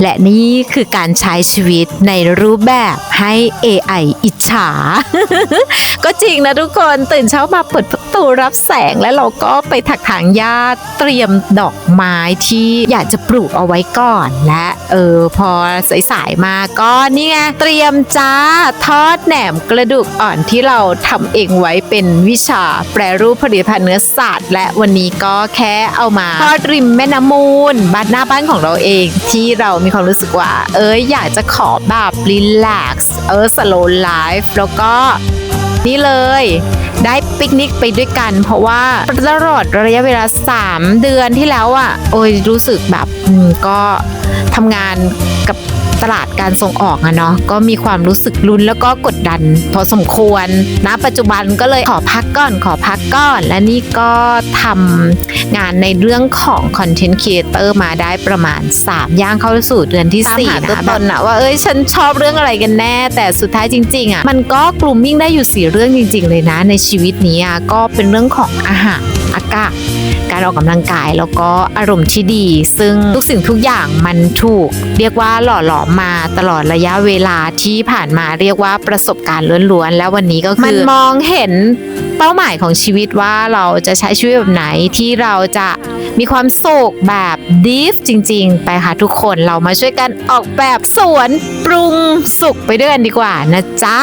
และนี่คือการใช้ชีวิตในรูปแบบให้ AI อิจฉา ก็จริงนะทุกคนตื่นเช้ามาเปิดประตูรับแสงและเราก็ไปถักถางหญ้าเตรียมดอกไม้ที่อยากจะปลูกเอาไว้ก่อนและเออพอสายๆมาก็นี่ไงเตรียมจ้าทอดแหนมกระดูกอ่อนที่เราทำเองไว้เป็นวิชาแปรรูปผลิตภัณฑ์เนื้อสัตว์และวันนี้ก็แค่เอามาทอดริมแม่น้ำมูลบ้านหน้าบ้านของเราเองที่เรามีความรู้สึกว่า เอ้ยอยากจะขอแบบรีแลกซ์เออสโลไลฟ์แล้วก็นี่เลยได้ปิกนิกไปด้วยกัน เพราะว่าตลอดระยะเวลา 3 เดือนที่แล้วอะ่ะ โอ้ยรู้สึกแบบก็ทำงานกับ ตลาดการส่งออกอะเนาะก็มีความรู้สึกลุ้นแล้วก็กดดัน พอสมควรนะปัจจุบันก็เลยขอพักก่อนขอพักก่อน และนี่ก็ทำงานในเรื่องของคอนเทนต์ครีเอเตอร์มาได้ประมาณ 3 ย่างเข้าสู่เดือนที่4นะคะตัวตนอะว่าเอ้ยฉันชอบเรื่องอะไรกันแน่ แต่สุดท้ายจริงๆอะมันก็กลุ่มมิ่งได้อยู่สี่เรื่องจริง ๆ เลยนะในชีวิตนี้อะก็เป็นเรื่องของอาหาร อากาศ การออกกำลังกายแล้วก็อารมณ์ที่ดี ซึ่งทุกสิ่งทุกอย่างมันถูก เรียกว่าหล่อหลอมมาตลอดระยะเวลาที่ผ่านมาเรียกว่าประสบการณ์ล้วนๆ แล้ววันนี้ก็คือมันมองเห็นเป้าหมายของชีวิตว่าเราจะใช้ชีวิตแบบไหนที่เราจะมีความสุขแบบดีฟจริง ๆ ไปค่ะทุกคนเรามาช่วยกันออกแบบสวนปรุงสุขไปด้วยกันดีกว่านะจ๊ะ